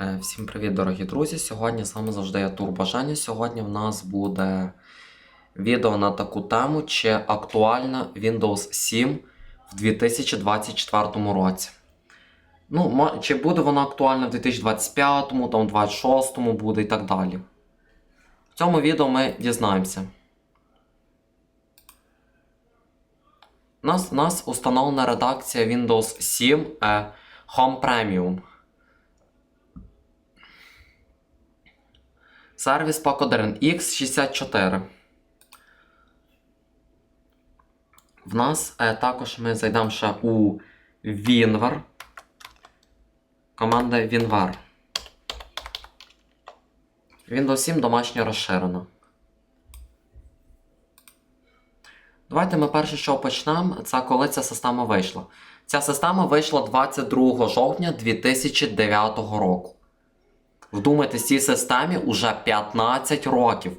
Е, Всім привіт, дорогі друзі! Сьогодні з вами завжди я Турбажання. Сьогодні в нас буде відео на таку тему, чи актуальна Windows 7 в 2024 році. Ну, чи буде вона актуальна в 2025, там, 26 буде і так далі. В цьому відео ми дізнаємося. У нас, у нас установлена редакція Windows 7 е, Home Premium. Сервіс пак 1 X64. В нас е, також ми зайдемо ще у WinVer. Команда WinVer. Windows 7 домашнє розширено. Давайте ми перше, що почнемо, це коли ця система вийшла. Ця система вийшла 22 жовтня 2009 року. Вдумайтесь, цій системі уже 15 років.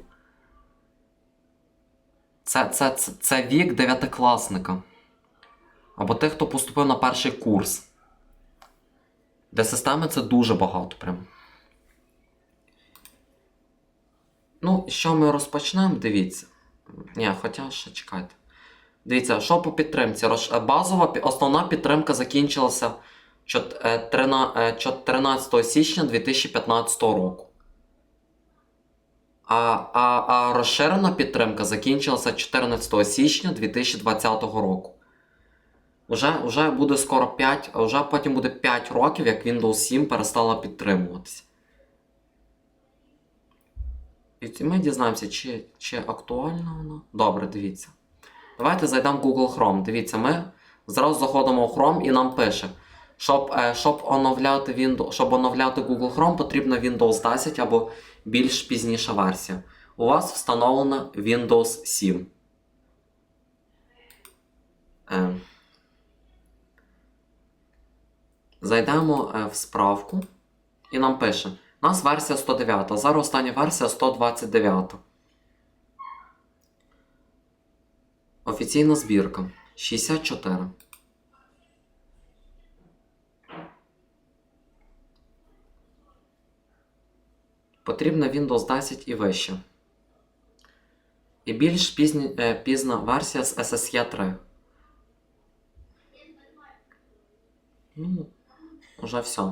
Це, це, це, це вік дев'ятикласника. Або тих, хто поступив на перший курс. Для системи це дуже багато прям. Ну, що ми розпочнемо, дивіться. Ні, хоча ще чекайте. Дивіться, що по підтримці? Базова основна підтримка закінчилася чот- е, трина- е, чот- 13 січня 2015 року. А, а, а розширена підтримка закінчилася 14 січня 2020 року. Уже, уже буде скоро 5, а вже потім буде 5 років, як Windows 7 перестала підтримуватися. І ми дізнаємося, чи, чи актуальна вона. Добре, дивіться. Давайте зайдемо в Google Chrome. Дивіться, ми зразу заходимо в Chrome і нам пише. Щоб, е, щоб, оновляти Windows, щоб оновляти Google Chrome, потрібна Windows 10 або більш пізніша версія. У вас встановлена Windows 7. Е, Зайдемо е, в справку і нам пише. У нас версія 109, зараз остання версія 129. Офіційна збірка 64. Потрібна Windows 10 і вище. І більш пізні, е, пізна версія з SSE 3. Ну, вже все.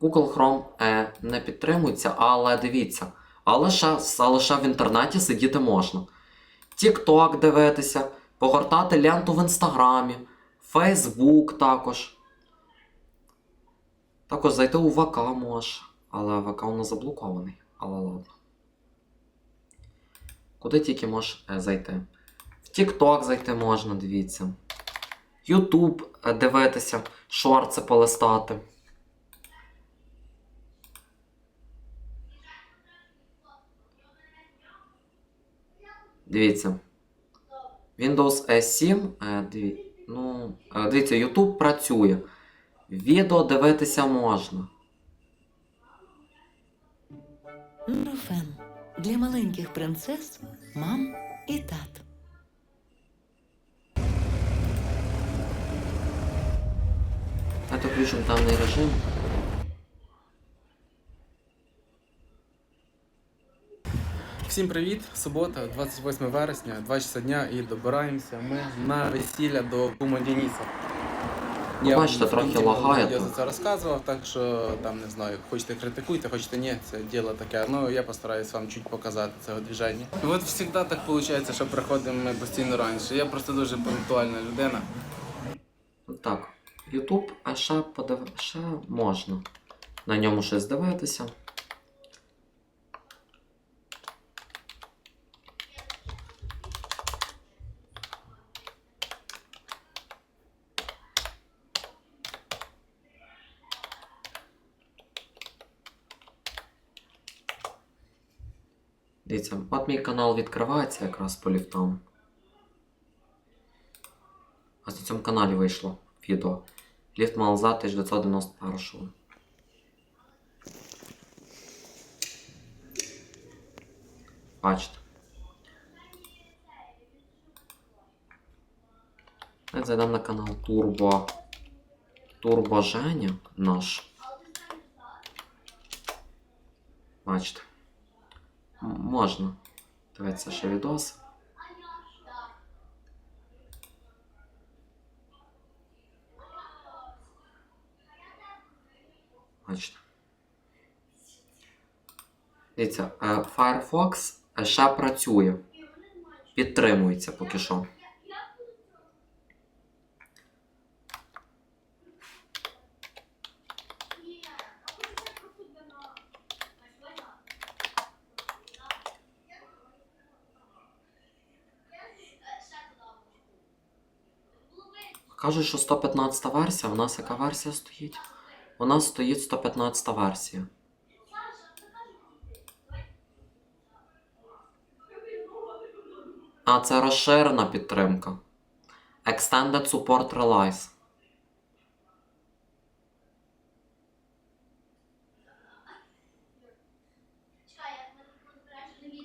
Google Chrome е, не підтримується, але дивіться. Але ще, але ще в інтернеті сидіти можна. TikTok дивитися, погортати ленту в інстаграмі, Facebook також. Також зайти у ВК можеш. Але ВК у заблокований. Але ладно. Куди тільки можеш е, зайти? В TikTok зайти можна, дивіться. YouTube е, дивитися, шорти полистати. Дивіться. Windows 7. е, ну, дивіться, YouTube працює. Відео дивитися можна. Нурофен для маленьких принцес, мам і тат. Давайте включимо темний режим. Всім привіт! Субота, 28 вересня, 2 часа дня і добираємося ми на весілля до кума Дениса. Ну, бачите, трохи лагає Я за це розказував, так що там не знаю, хочете критикуйте, хочете ні, це діло таке. Ну я постараюсь вам чуть показати цього движення. От завжди так виходить, що приходимо ми постійно раніше. Я просто дуже пунктуальна людина. Так. YouTube, а ще подив... ще можна. На ньому щось дивитися. Дивіться, от мій канал відкривається якраз по ліфтам. А на цьому каналі вийшло відео. Ліфт Малза 1991. Бачите. Давайте зайдемо на канал Турбо. Турбо Женя наш. Бачите. Можна. Дивіться ще відос. Бачите. Дивіться, е, Firefox ще працює. Підтримується поки що. Кажуть, що 115 версія, у нас яка версія стоїть? У нас стоїть 115 версія. А, це розширена підтримка. Extended Support Relies.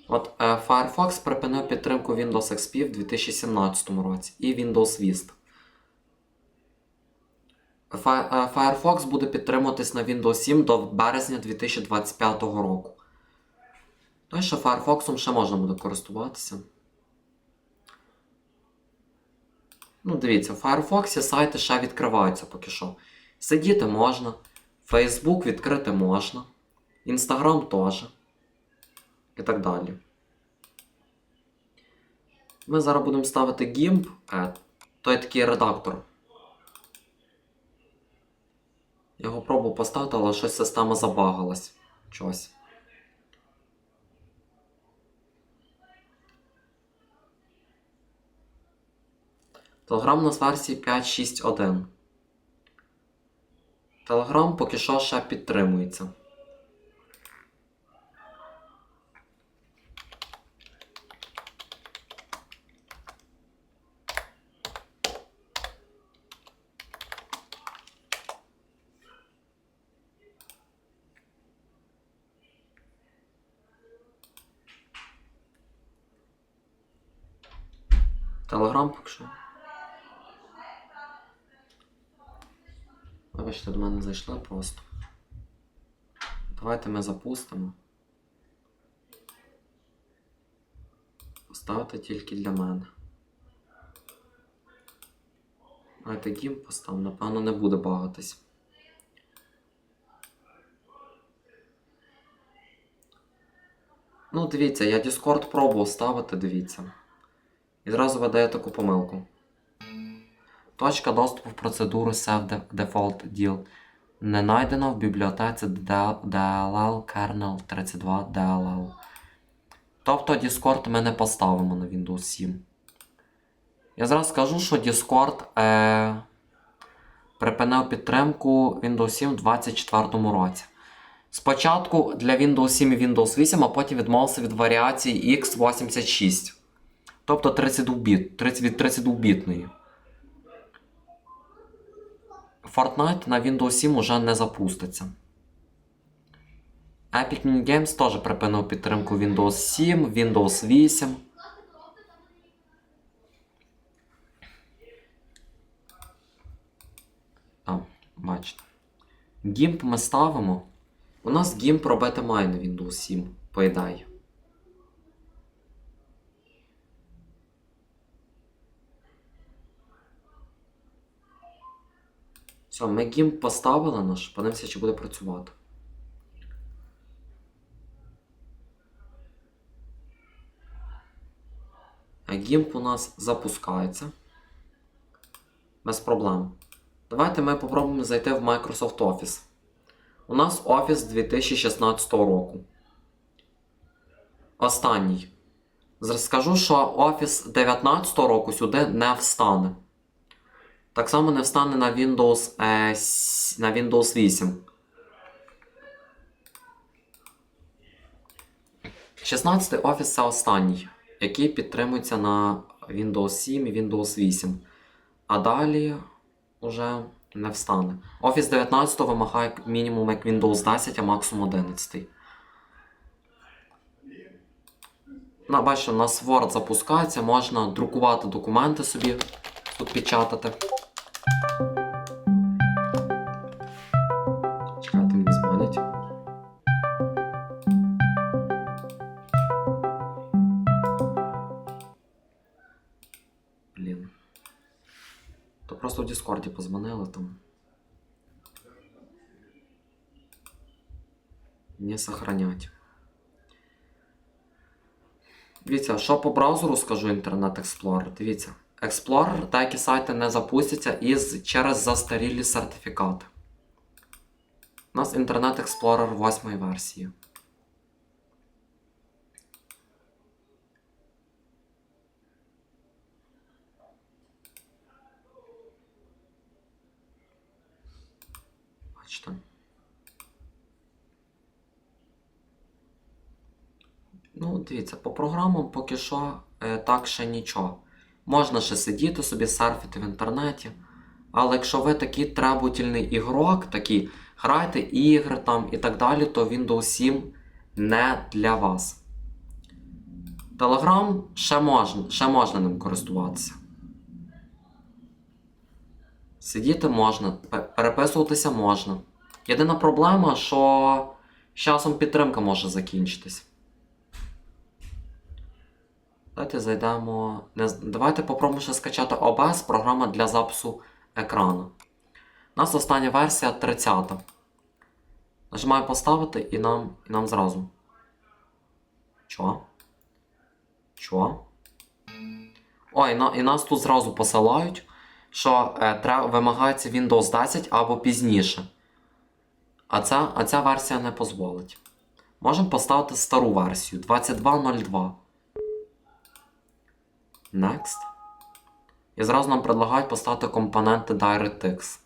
От е, Firefox припинив підтримку Windows XP в 2017 році і Windows Vista. Е, Firefox буде підтримуватись на Windows 7 до березня 2025 року. Той, що Firefox ще можна буде користуватися. Ну, дивіться, в Firefox сайти ще відкриваються поки що. Сидіти можна, Facebook відкрити можна, Instagram теж. І так далі. Ми зараз будемо ставити GIMP, е, той такий редактор. Я його пробував поставити, але щось система забагалась. Чогось. Телеграм у нас версії 5.6.1. Телеграм поки що ще підтримується. Телеграм поки що. Вибачте, до мене зайшли просто. Давайте ми запустимо. Поставити тільки для мене. Давайте гім поставимо, напевно, не буде багатись. Ну, дивіться, я Discord пробував ставити, дивіться. І зразу видає таку помилку. Точка доступу в процедуру Save Default Deal не знайдена в бібліотеці DLL kernel 32 DLL. Тобто Discord ми не поставимо на Windows 7. Я зараз скажу, що Discord е, припинив підтримку Windows 7 у 2024 році. Спочатку для Windows 7 і Windows 8, а потім відмовився від варіації X86. Тобто 32 біт, 30 від 32-бітної. Fortnite на Windows 7 уже не запуститься. Epic Mini Games теж припинив підтримку Windows 7, Windows 8. А, бачите. GIMP ми ставимо. У нас GIMP робити має на Windows 7, по. Все, ми GIMP поставили наш, подивимося, чи буде працювати. GIMP у нас запускається. Без проблем. Давайте ми попробуємо зайти в Microsoft Office. У нас Office 2016 року. Останній. Скажу, що Office 19 року сюди не встане. Так само не встане на Windows, е, на Windows 8. 16 Office це останній, який підтримується на Windows 7 і Windows 8. А далі уже не встане. Office 19 вимагає мінімум як Windows 10, а максимум 11. Ну, бачите, у нас Word запускається, можна друкувати документи собі, тут печатати. Чекайте, мені дзвонять. Блін. То просто в Діскорді позвонили там. Не сохранять. Дивіться, що по браузеру скажу Інтернет Explorer. Дивіться. Explorer деякі сайти не запустяться із, через застарілі сертифікати. У нас Internet Explorer 8 версії. Бачите. Ну, дивіться, по програмам поки що е, так ще нічого. Можна ще сидіти собі, серфити в інтернеті. Але якщо ви такий требовательний ігрок, такий, грайте ігри там і так далі, то Windows 7 не для вас. Telegram ще можна, ще можна ним користуватися. Сидіти можна, переписуватися можна. Єдина проблема, що з часом підтримка може закінчитись. Давайте зайдемо. Давайте попробуємо ще скачати OBS, програма для запису екрану. У нас остання версія 30. Нажимаю поставити і нам, і нам зразу. Чо? Чо? Ой, на, і нас тут зразу посилають, що е, треба, вимагається Windows 10 або пізніше. А ця, а ця версія не дозволить. Можемо поставити стару версію 2202. Next. І зразу нам предлагають поставити компоненти DirectX.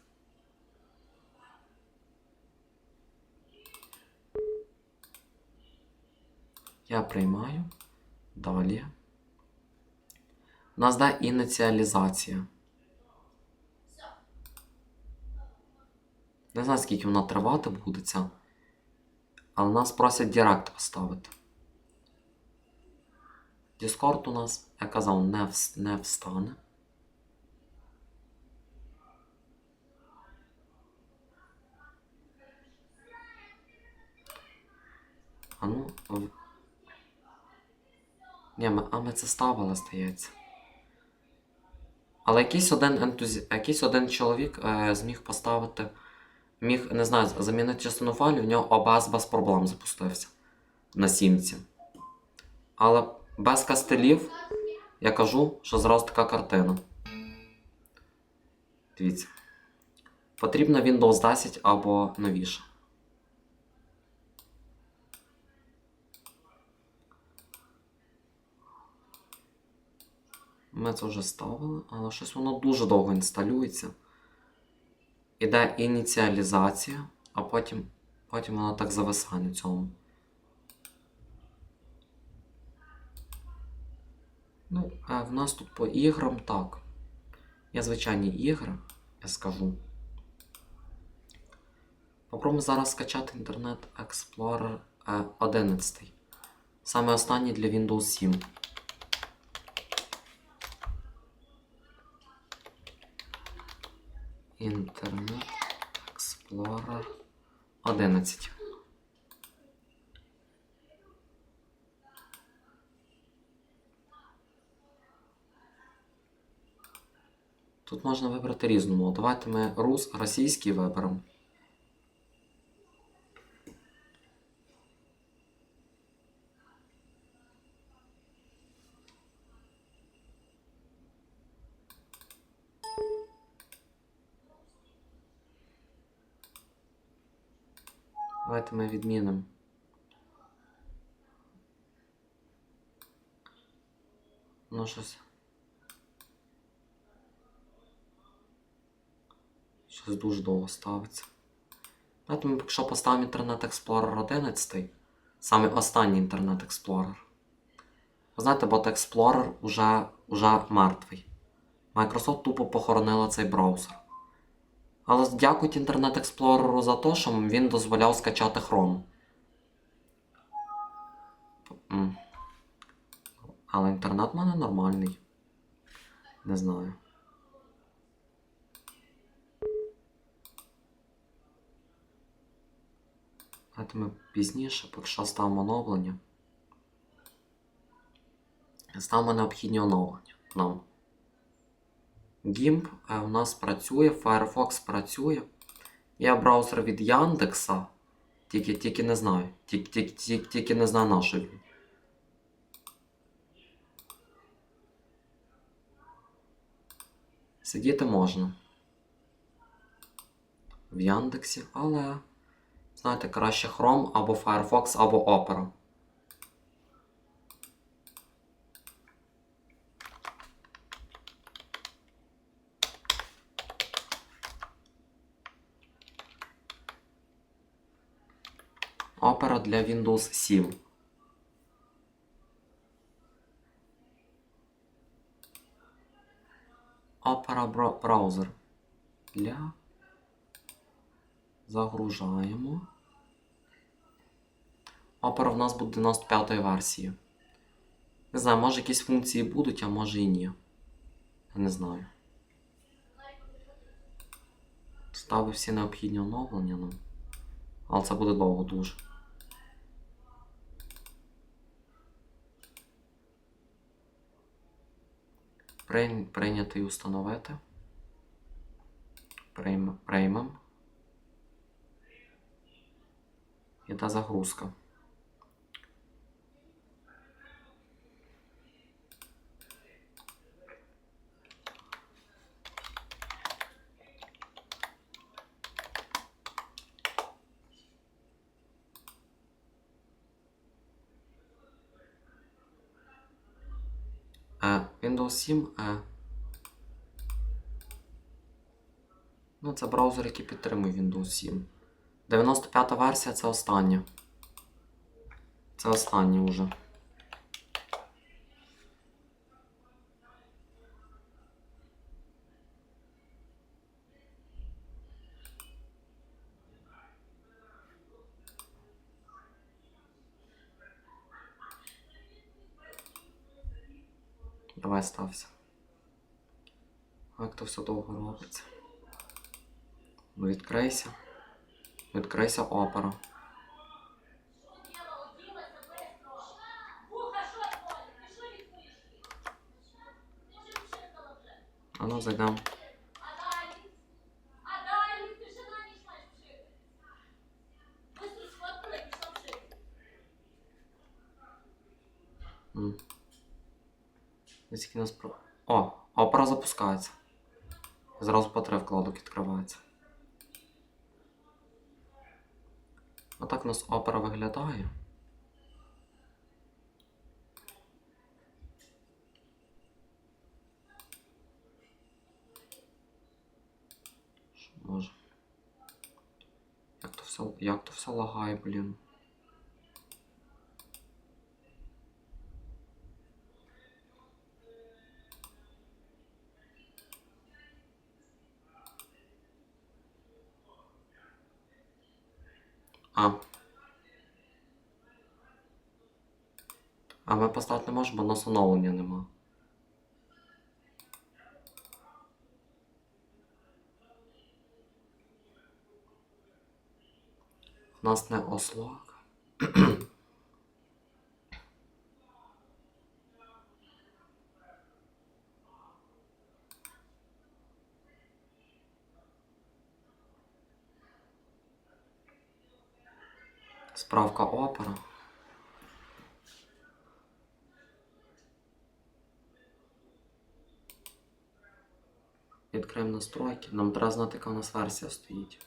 Я приймаю. Далі. У нас де ініціалізація. Не знаю, скільки вона тривати буде ця. Але нас просять Direct поставити. Discord у нас, я казав, не, вс- не встане. А ну. в- Ні, ми, а ми це ставили, здається. Але якийсь один ентузі... якийсь один чоловік е, зміг поставити. Міг, не знаю, замінити частину файлів, в нього OBS без проблем запустився на сімці. Але без кастелів я кажу, що зразу така картина. Дивіться. Потрібно Windows 10 або новіше. Ми це вже ставили, але щось воно дуже довго інсталюється. Іде ініціалізація, а потім, потім воно так зависає на цьому. Ну, а в нас тут по іграм так. Є звичайні ігри, я скажу. Попробуємо зараз скачати Internet Explorer е, 11. Саме останній для Windows 7. Internet Explorer 11. Тут можна вибрати різну мову. Давайте ми рус, російський виберемо. Давайте ми відмінимо. Ну щось. Щось дуже довго ставиться. Давайте ми поки поставимо Internet Explorer 11. Саме останній Internet Explorer. Ви знаєте, бо Explorer уже, уже мертвий. Microsoft тупо похоронила цей браузер. Але дякують Internet Explorer за те, що він дозволяв скачати Chrome. Але інтернет в мене нормальний. Не знаю. Давайте ми пізніше, поки що ставимо оновлення. Ставимо необхідні оновлення нам. GIMP е, у нас працює, Firefox працює. Є браузер від Яндекса. Тільки, тільки не знаю. Тільки, тільки, тільки, тільки не знаю на що він. Сидіти можна. В Яндексі, але, знаєте, краще Chrome або Firefox, або Opera. Opera для Windows 7. Opera браузер. Для. Загружаємо. Opera в нас буде 95-ї версії. Не знаю, може якісь функції будуть, а може і ні. Я не знаю. Ставив всі необхідні оновлення, ну. Але це буде довго дуже. Прийняти і установити. Прийм- Приймем. Іде загрузка. Е, Windows 7 е. Ну, це браузер, який підтримує Windows 7. 95 версія це остання. Це остання вже. Стався. Як то все довго робиться? Ну, відкрийся. Відкрийся опера. А ну зайдемо. У нас про. О, опера запускається. Зразу по три вкладок відкривається. Отак у нас опера виглядає. Що може? Як то все, як то все лагає, блін. А. А ми поставити не можемо, бо нас оновлення нема. У нас не ослак. Справка опера. Відкриємо настройки. Нам треба знати, яка у нас версія стоїть.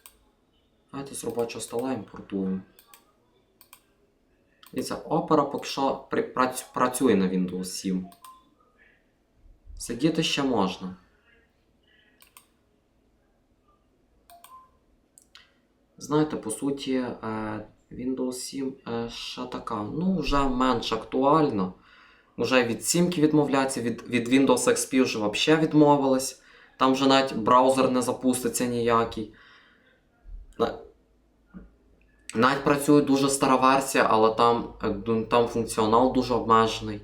Давайте з робочого стола імпортуємо. Дивіться, опера поки що працює на Windows 7. Сидіти ще можна. Знаєте, по суті, е, Windows 7 е, ще така, ну, вже менш актуальна. Уже від сімки відмовляться, від, від Windows XP вже взагалі відмовились. Там вже навіть браузер не запуститься ніякий. Навіть працює дуже стара версія, але там, е, там функціонал дуже обмежений.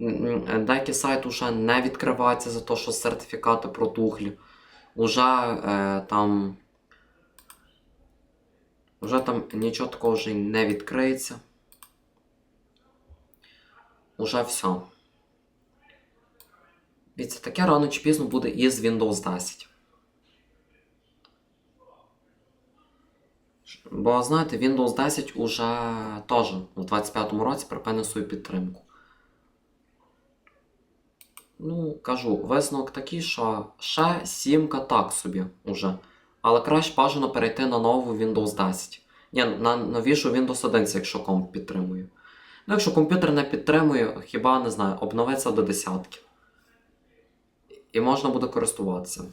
М, Деякі сайти вже не відкриваються за те, що сертифікати протухлі. Уже е, там. Вже там нічого такого вже не відкриється. Уже все. Дивіться, таке рано чи пізно буде і з Windows 10. Бо знаєте, Windows 10 уже теж у 25-му році припинив свою підтримку. Ну, кажу, висновок такий, що ще 7 так собі уже. Але краще бажано перейти на нову Windows 10. Ні, на новішу Windows 11, якщо комп підтримує. Ну, якщо комп'ютер не підтримує, хіба не знаю, обновиться до десятки. І можна буде користуватися.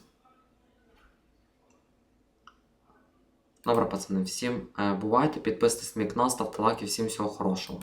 Добре, пацани, всім е, бувайте, підписуйтесь на мій канал, ставте лайки, всім всього хорошого.